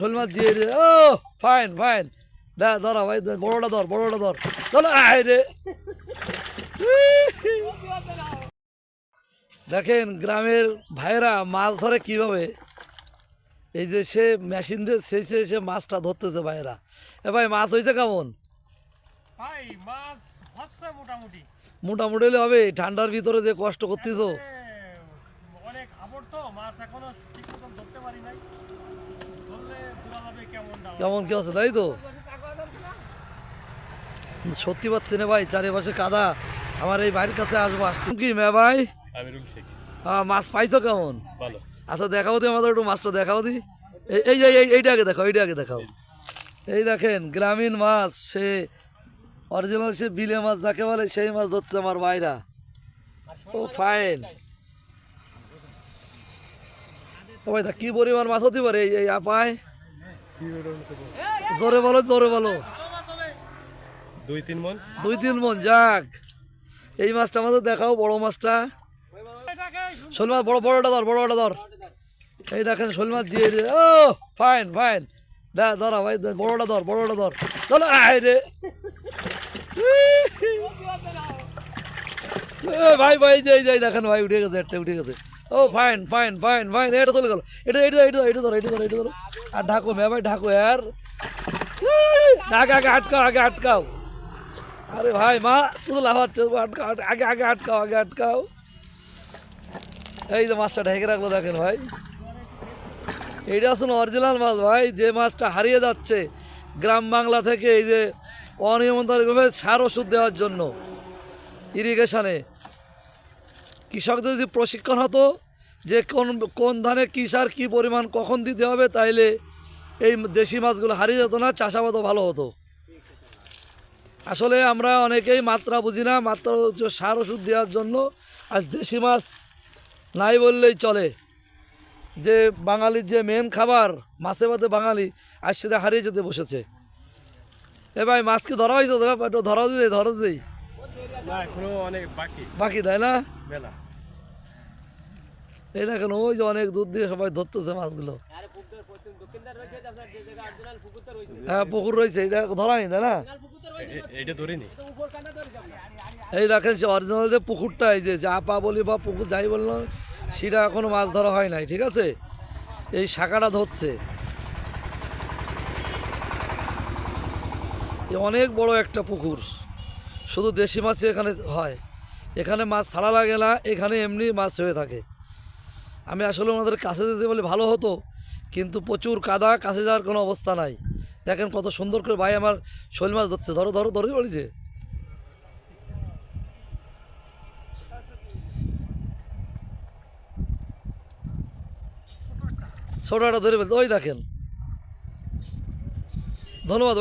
শোল মাছ ও fine fine দে ধরা ভাই বড়টা ধর বড়টা ধর। আয় রে দেখেন গ্রামের ভাইরা মাছ ধরে কীভাবে? এই যে সে মেশিন দিয়ে সেই সে মাছটা ধরতেছে ভাইরা এ ভাই মাছ হয়েছে কেমন? ভাই মাছ হচ্ছে মোটামুটি। মোটামুটি হলে হবে ঠান্ডার ভিতরে যে কষ্ট করতেছো। অনেক আবর মাছ এখনও ঠিক মতন ধরতে পারি নাই। ধরলে বোঝা যাবে কেমন কি আছে তাই তো? সত্যি পাচ্ছি না ভাই চারিপাশে কাদা। আমার এই বাড়ির কাছে আসব আসছি। কি মে ভাই? আহ, মাছ পাইছো কেমন? আচ্ছা দেখাও দি আমাদের একটু মাছটা দেখাও দি। এই এই যে এই- এইটা আগে দেখাও এইটা আগে দেখাও। এই দেখেন গ্রামীণ মাছ সে অরিজিনাল সে বিলে মাছ যাকে বলে সেই মাছ ধরছে আমার ভাইরা। ও ফাইন ভাই দা কি পরিমাণ মাছ হতে পারে? এই আপায় জোরে বলো জোরে বলো। দুই তিন মন। দুই তিন মন যাক। এই মাছটা আমাদের দেখাও বড় মাছটা। শোল মাছ বড় বড়টা ধর বড়টা ধর। এই দেখেন শোল মাছ দিয়ে ও ফাইন ফাইন। দা ধরা ভাই বড়টা ধর বড়টা ধর। ধর আয় রে। ভাই ভাই যাই যাই দেখেন ভাই উঠে গেছে একটা উঠে গেছে। ও ফাইন ফাইন ফাইন ফাইন এটা চলে গেল। এটা এটা এটা এটা ধরো এটা ধরো এটা ধরো। আর ঢাকো মে ভাই, ঢাকো আর। আগে আগে আটকাও আগে আটকাও। আরে ভাই, মা, শুধু লাফাচ্ছে আটকাও আগে আগে আটকাও আগে আটকাও। এই যে মাছটা ঢেকে রাখল দেখেন ভাই। এইটা আসলে অরিজিনাল মাছ ভাই, যে মাছটা হারিয়ে যাচ্ছে গ্রাম বাংলা থেকে এই যে অনিয়মিতভাবে সার ওষুধ দেওয়ার জন্য। ইরিগেশনে কৃষকদের যদি প্রশিক্ষণ হতো যে কোন কোন ধানে কী সার কী পরিমাণ কখন দিতে হবে, তাইলে এই দেশি মাছগুলো হারিয়ে যেত না, চাষাবাদও ভালো হতো। আসলে আমরা অনেকেই মাত্রা বুঝি না, মাত্রা সার ওষুধ দেওয়ার জন্য। আজ দেশি মাছ নাই বললেই চলে। যে বাঙালির যে মেন খাবার, মাছে ভাতে বাঙালি, আজ সেটা হারিয়ে যেতে বসেছে। এ ভাই, মাছ কি ধরা হয়েছে? ধরা দিই ধরা দিই বাকি। বাকি তাই না? এই দেখেন ওই যে অনেক দূর দিয়ে সবাই ধরতেছে মাছগুলো। হ্যাঁ পুকুর রয়েছে এটা ধরা হয়নি তাই না? এই দেখেন সে অরিজিনাল যে পুকুরটা এই যে আপা বলি বা পুকুর যাই বলল সেটা এখনও মাছ ধরা হয় নাই ঠিক আছে? এই শাখাটা ধরছে। অনেক বড় একটা পুকুর। শুধু দেশি মাছই এখানে হয়। এখানে মাছ ছাড়া লাগে না, এখানে এমনি মাছ হয়ে থাকে। আমি আসলে ওনাদের কাছে যেতে বলে ভালো হতো, কিন্তু প্রচুর কাদা, কাছে যাওয়ার কোনো অবস্থা নাই। দেখেন কত সুন্দর করে ভাই আমার শৈল মাছ ধরছে। ধরো ধরো, ধরে বলিছে ছোটটা ধরে ওই দেখেন। ধন্যবাদ